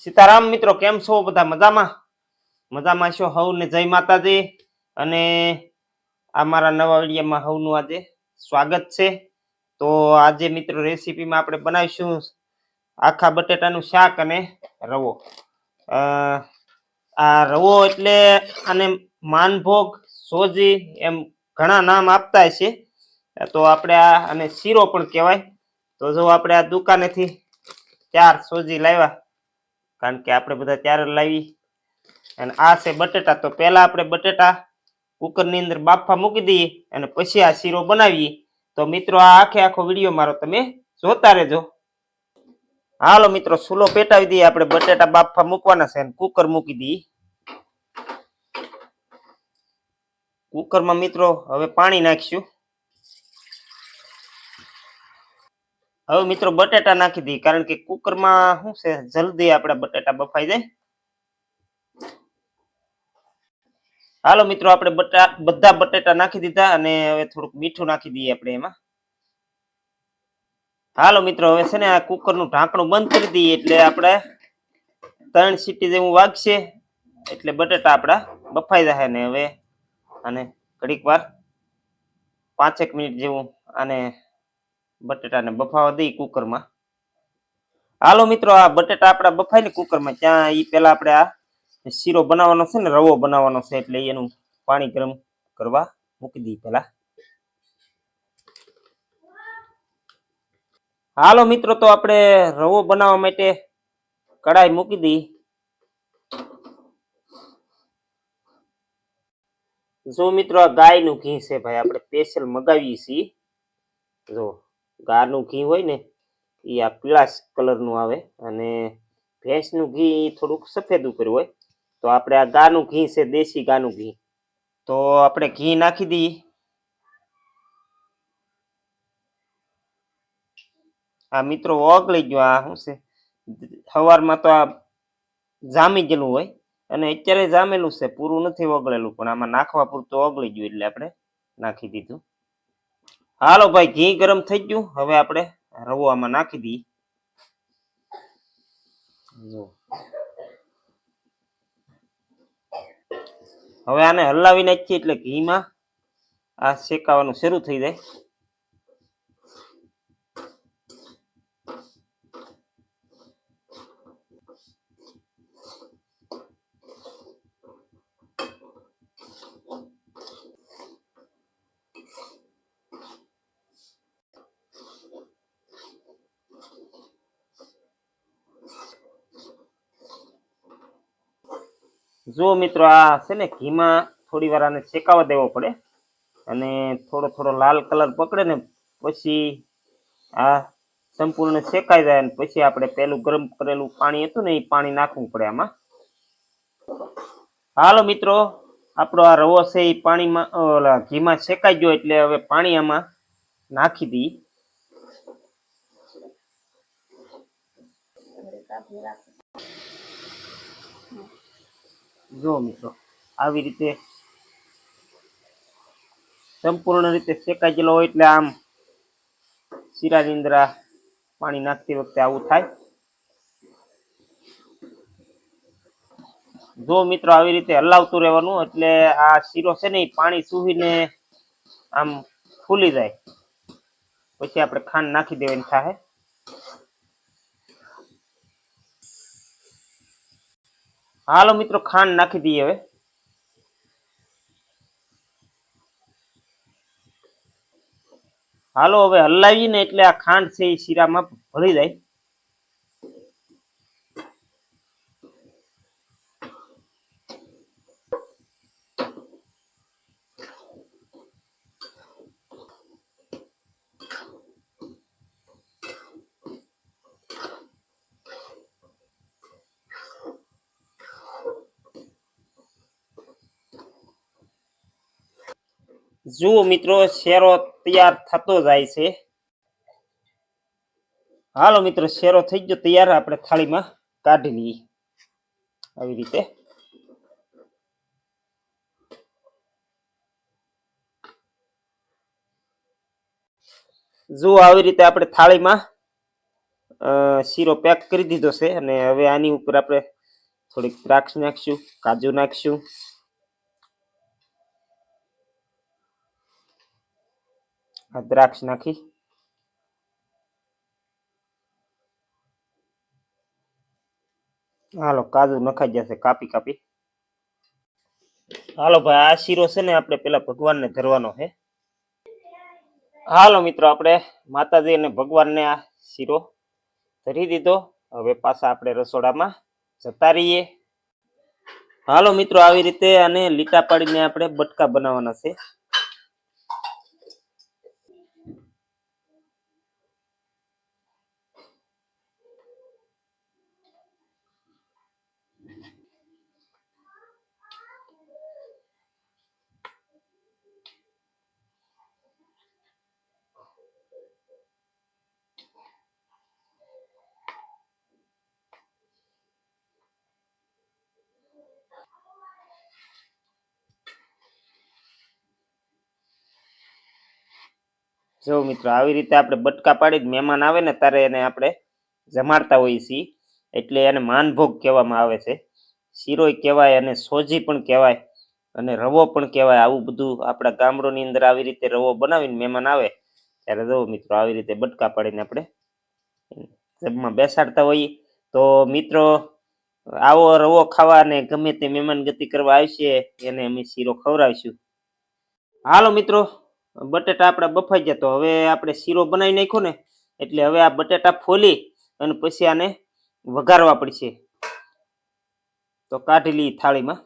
સીતારામ, મિત્રો, કેમ છો? બધા મજામાં? મજામાં છો? હવને જય માતાજી. અને આ મારા નવા વિડીયોમાં હવનું આજે સ્વાગત છે. તો આજે, મિત્રો, રેસીપીમાં આપણે બનાવીશું આખા બટેટાનું શાક અને રવો. આ રવો એટલે આને માનભોગ, સોજી એમ ઘણા નામ આપતા છે. તો આપણે આ, અને શીરો પણ કહેવાય. તો જો આપણે આ દુકાનેથી ચાર સોજી લાવ્યા. કારણ કે આપણે બધા ત્યારે લાવી. અને આ છે બટેટા. તો પહેલા આપણે બટેટા કુકરની અંદર બાફા મૂકી દઈએ અને પછી આ શીરો બનાવીએ. તો મિત્રો, આ આખે આખો વીડિયો મારો તમે જોતા રહેજો. હાલો મિત્રો સુલો પેટાવી દઈએ. આપણે બટેટા બાફા મૂકવાના છે અને કુકર મૂકી દઈએ. કુકરમાં મિત્રો, હવે પાણી નાખીશું. હવે મિત્રો બટેટા નાખી દઈએ, કારણ કે કુકરમાં શું છે, જલ્દી આપણા બટેટા બફાઈ જાય. હાલો મિત્રો, આપણે બધા બટેટા નાખી દીધા અને હવે થોડુંક મીઠું નાખી દઈએ આપણે એમાં. હાલો મિત્રો, હવે છે ને આ કુકરનું ઢાંકણું બંધ કરી દઈએ એટલે આપણે ત્રણ સીટી જેવું વાગશે, એટલે બટેટા આપણા બફાઈ જાય ને હવે, અને ઘડીક વાર પાંચેક મિનિટ જેવું આને બટેટાને બફાવા દઈ કુકરમાં. હાલો મિત્રો, આ બટેટા આપણા બફાય ને કુકરમાં. ત્યાં એ પેલા આપણે આ શીરો બનાવવાનો છે ને, રવો બનાવવાનો છે, એટલે એનું પાણી ગરમ કરવા મૂકી દઈએ પેલા હાલો મિત્રો, તો આપણે રવો બનાવવા માટે કડાઈ મૂકી દઈએ. જો મિત્રો, આ ગાયનું ઘી છે ભાઈ, આપણે સ્પેશિયલ મગાવીએ છીએ. જો. ગાયનું ઘી હોય ને, એ આ પીળાશ કલરનું આવે અને ભેંસનું ઘી થોડુંક સફેદ ઉપર હોય, તો આપણે આ ગાનું ઘી છે, દેશી ગાનું ઘી. તો આપણે ઘી નાખી દઈએ. આ મિત્રો ઓગળી ગયો, આ શું છે? સવારમાં તો આ જામી ગયેલું હોય, અને અત્યારે જામેલું છે, પૂરું નથી ઓગળેલું, પણ આમાં નાખવા પૂરતું ઓગળી ગયું એટલે આપણે નાખી દીધું. હાલો ભાઈ, ઘી ગરમ થઈ ગયું. હવે આપણે રવો આમાં નાખી દઈએ. હવે આને હલાવી નાખીએ એટલે ઘીમાં આ શેકાવાનું શરૂ થઈ જાય. જો મિત્રો આ છે ને ઘીમાં થોડી વાર આને શેકાવા દેવો પડે અને થોડો થોડો લાલ કલર પકડે ને પછી આ સંપૂર્ણ શેકાઈ જાય અને પછી આપણે પેલું ગરમ કરેલું પાણી હતું ને એ પાણી નાખવું પડે આમાં. હાલો મિત્રો, આપણો આ રવો છે એ પાણીમાં ઓલા ઘીમાં શેકાઈ ગયો એટલે હવે પાણી આમાં નાખી દઈએ જો મિત્રો, આવી રીતે સંપૂર્ણ રીતે શેકાઈ ગયેલો હોય એટલે આમ શીરાની અંદર પાણી નાખતી વખતે આવું થાય. જો મિત્રો આવી રીતે હલાવતું રહેવાનું, એટલે આ શીરો છે ને પાણી સૂહીને આમ ફૂલી જાય. પછી આપણે ખાંડ નાખી દેવાની થાય હાલો મિત્રો, ખાંડ નાખી દઈએ હવે. હાલો, હવે હલાવીએ ને એટલે આ ખાંડ છે એ શીરામાં ભળી જાય. જુઓ મિત્રો, શેરો તૈયાર થતો જાય છે. હાલો મિત્રો, શેરો થઈ ગયો તૈયાર, આપણે થાળીમાં કાઢી લઈએ. આવી રીતે. જુઓ, આવી રીતે આપણે થાળીમાં શીરો પેક કરી દીધો છે અને હવે આની ઉપર આપણે થોડીક દ્રાક્ષ નાખશું, કાજુ નાખશું આ દ્રાક્ષ નાખી. હાલો, કાજુ નખાઈ જશે, કાપી કાપી. હાલો ભાઈ, આ શીરો છે ને, આપણે પેલા ભગવાનને ધરવાનો છે. હાલો મિત્રો, આપણે માતાજી અને ભગવાનને આ શીરો ધરી દીધો. હવે પાછા આપણે રસોડામાં જતા રહીએ. હાલો મિત્રો, આવી રીતે આને લીટા પાડીને આપણે બટકા બનાવવાના છે. જો મિત્રો, આવી રીતે આપણે બટકા પાડી મહેમાન આવે ને, ત્યારે એને આપણે જમાડતા હોઈએ છીએ. એટલે એને માનભોગ કહેવામાં આવે છે. શીરોય કહેવાય અને સોજી પણ કહેવાય અને રવો પણ કહેવાય. આવું બધું આપણા ગામડોની અંદર આવી રીતે રવો બનાવીને મહેમાન આવે, ત્યારે જો મિત્રો, આવી રીતે બટકા પાડીને આપણે જમવા બેસાડતા હોઈએ. તો મિત્રો, આવો રવો ખાવા અને ગમે તે મહેમાન ગતિ કરવા આવશે, એને અમે શીરો ખવડાવીશું. હાલો મિત્રો બટેટા આપણા બફાઈ ગયા તો હવે આપણે શીરો બનાવી નાખ્યો ને એટલે હવે આ બટેટા ફોલી અને પછી આને વઘારવા પડશે. તો કાઢી લઈ થાળીમાં.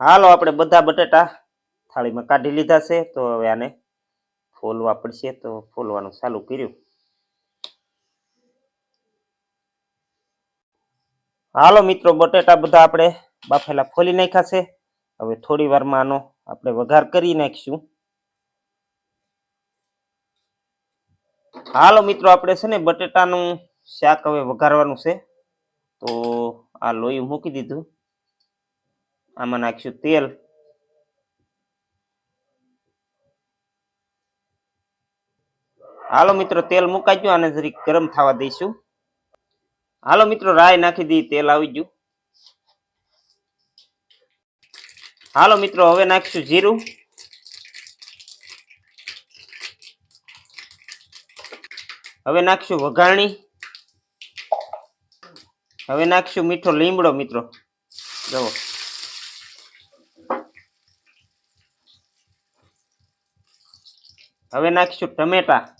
હાલો, આપણે બધા બટેટા થાળીમાં કાઢી લીધા છે. તો હવે આને ફોલવા પડશે. તો ફોલવાનું ચાલુ કર્યું. હાલો મિત્રો, બટેટા બધા આપણે બાફેલા ફોલી નાખ્યા છે. હવે થોડી વારમાં આનો આપણે વઘાર કરી નાખીશું. હાલો મિત્રો, આપણે છે ને બટેટાનું શાક હવે વઘારવાનું છે. તો આ લોહી મૂકી દીધું. આમાં નાખીશું તેલ. હાલો મિત્રો, તેલ મુકાઈ ગયું. અને જરીક ગરમ થવા દઈશું. હાલો મિત્રો, રાય નાખી દી, તેલ આવી ગયું. હાલો મિત્રો, હવે નાખીશું જીરું. હવે નાખીશું વઘાણી. હવે નાખીશું મીઠો લીમડો, મિત્રો. જવો હવે નાખીશું ટમેટા.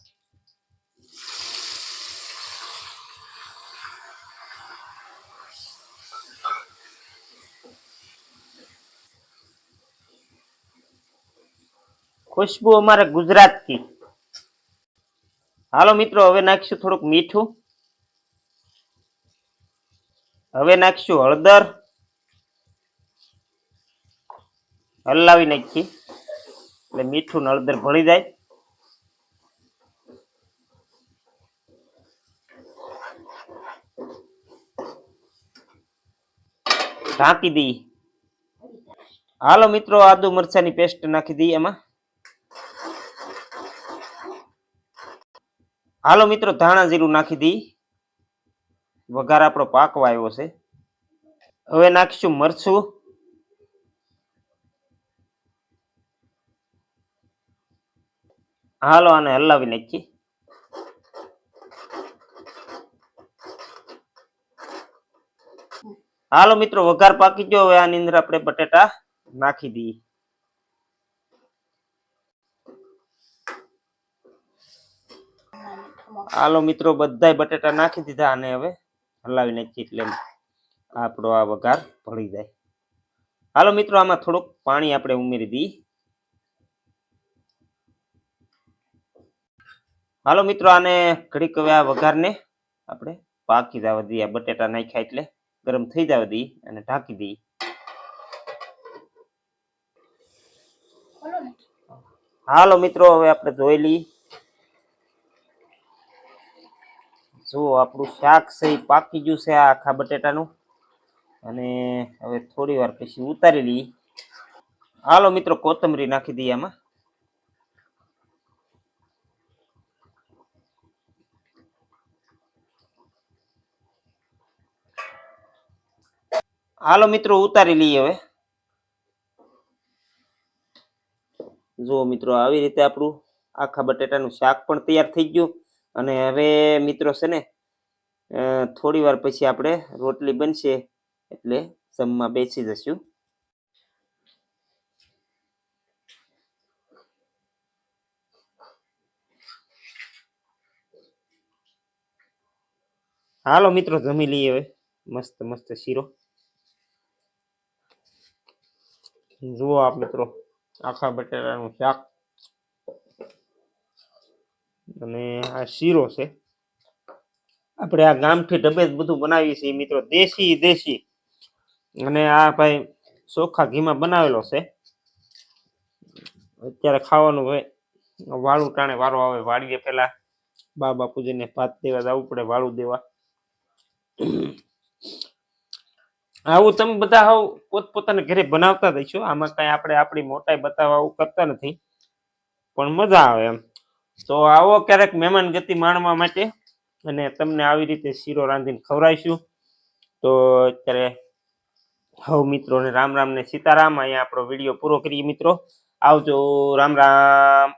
ખુશ્બુ અમારે ગુજરાતથી. હાલો મિત્રો, હવે નાખીશું થોડુંક મીઠું. હવે નાખીશું હળદર. હલાવી નાખી. એટલે મીઠું ને હળદર ભળી જાય. ઢાંકી દઈ હાલો મિત્રો, આદુ મરચાની પેસ્ટ નાખી દઈએ એમાં. હાલો મિત્રો, ધાણા જીરું નાખી દઈ વઘાર આપણો પાકવા આવ્યો છે. હવે નાખીશું મરચું. હાલો આને હલાવી નાખીએ. હાલો મિત્રો, વઘાર પાકી ગયો. હવે આની અંદર આપણે બટેટા નાખી દઈએ. હાલો મિત્રો બધાય બટેટા નાખી દીધા અને હવે હલાવી નાખીએ એટલે આપણો આ વઘાર ભળી જાય. હાલો મિત્રો આમાં થોડુંક પાણી આપણે ઉમેરી દઈએ હાલો મિત્રો આને ઘડીક હવે આ વઘારને આપણે પાકી જવા દઈએ આ બટેટા નાખ્યા એટલે ગરમ થઈ જવા દઈએ અને ઢાંકી દઈએ હાલો મિત્રો હવે આપણે જોઈ લઈએ જો આપણું શાક છે, એ પાકી ગયું છે આ આખા બટેટાનું. અને હવે થોડી વાર પછી ઉતારી લઈએ. હાલો મિત્રો, કોથમરી નાખી દઈએ આમાં. હાલો મિત્રો, ઉતારી લઈએ હવે. જુઓ મિત્રો, આવી રીતે આપણું આખા બટેટાનું શાક પણ તૈયાર થઈ ગયું. અને હવે મિત્રો છે ને થોડી વાર પછી આપણે રોટલી બનશે એટલે જમવા બેસી જશું. હાલો મિત્રો, જમી લઈએ હવે. મસ્ત મસ્ત શીરો. જુઓ આપ મિત્રો, આખા બટેટાનું શાક. અને આ શીરો છે. આપણે આ ગામથી ઢબે બધું બનાવીએ છીએ મિત્રો, દેશી દેશી. અને આ ભાઈ ચોખા ઘીમાં બનાવેલો છે. અત્યારે ખાવાનું હોય વાળું ટાણે વારો આવે, વાળીએ પેલા બા બાપુજીને ભાત દેવા જવું પડે, વાળું દેવા. આવું તમે બધા હાવ પોતપોતાના ઘરે બનાવતા જઈશો આમાં કઈ આપણે આપણી મોટાઈ બતાવવા કરતા નથી. પણ મજા આવે એમ. તો આવો ક્યારેક મહેમાન ગતિ માણવા માટે અને તમને આવી રીતે શીરો રાંધીને ખવડાવીશું. તો અત્યારે હવ મિત્રોને રામ રામ ને સીતારામ, અહીંયા આપણો વીડિયો પૂરો કરીએ મિત્રો. આવજો, રામ રામ.